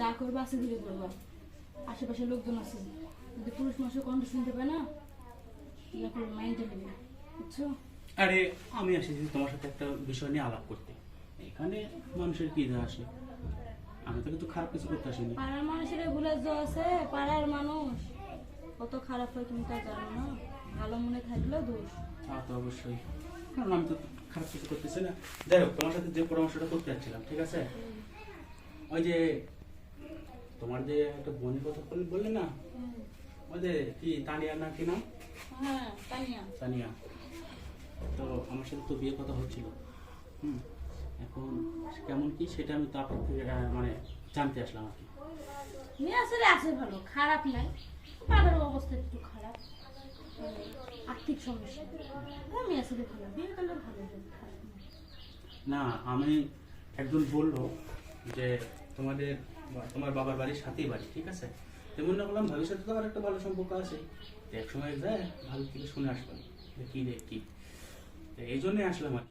যা করবে আশে ধীরে করবা। আশেপাশে লোকজন আছে। যদি পুরুষ মানুষের কণ্ঠ শুনতে পায় না ইয়া করে মাইন্ডে নেবে বুঝছ? আরে আমি এসেছি তোমার সাথে একটা বিষয় নিয়ে আলাপ করতে। এখানে মানুষের কি যা আসে? আমি তো কিন্তু খারাপ কিছু করতে আসিনি। পাড়ার মানুষের ভুলের জো আছে পাড়ার মানুষ। কত খারাপ হয় তুমি তা জানো না। ভালো মনে থাকলেও দোষ। তা তো অবশ্যই। কারণ আমি তো খারাপ কিছু করতেছি না। যাই হোক তোমার সাথে যে পরামর্শটা করতে যাচ্ছিলাম ঠিক আছে? ওই যে তোমার যে একটা বোনের কথা বল- বললে না? যে কি তানিয়া না কি নাম? হ্যাঁ তানিয়া। তানিয়া। তো আমার সাথে তো বিয়ের কথা হচ্ছিল। হুম এখন কেমন কি সেটা আমি তো আপনার থেকে মানে জানতে আসলাম আর কি। মেয়ে আসলে আছে ভালো খারাপ নাই। বাবার অবস্থা একটু খারাপ। আর্থিক সমস্যা। মেয়ে আসলে ভালো বিয়ে করলে ভালো। না আমি একজন বলল যে তোমাদের, তোমার বাবার বাড়ির সাথেই বাড়ি, ঠিক আছে? তেমন না বললাম, ভবিষ্যতে তো আর একটা ভালো সম্পর্ক আছে। একসময় এক সময় যায়, ভালো থেকে শুনে আসবেন কি রে, কি? এই জন্যে আসলাম আর।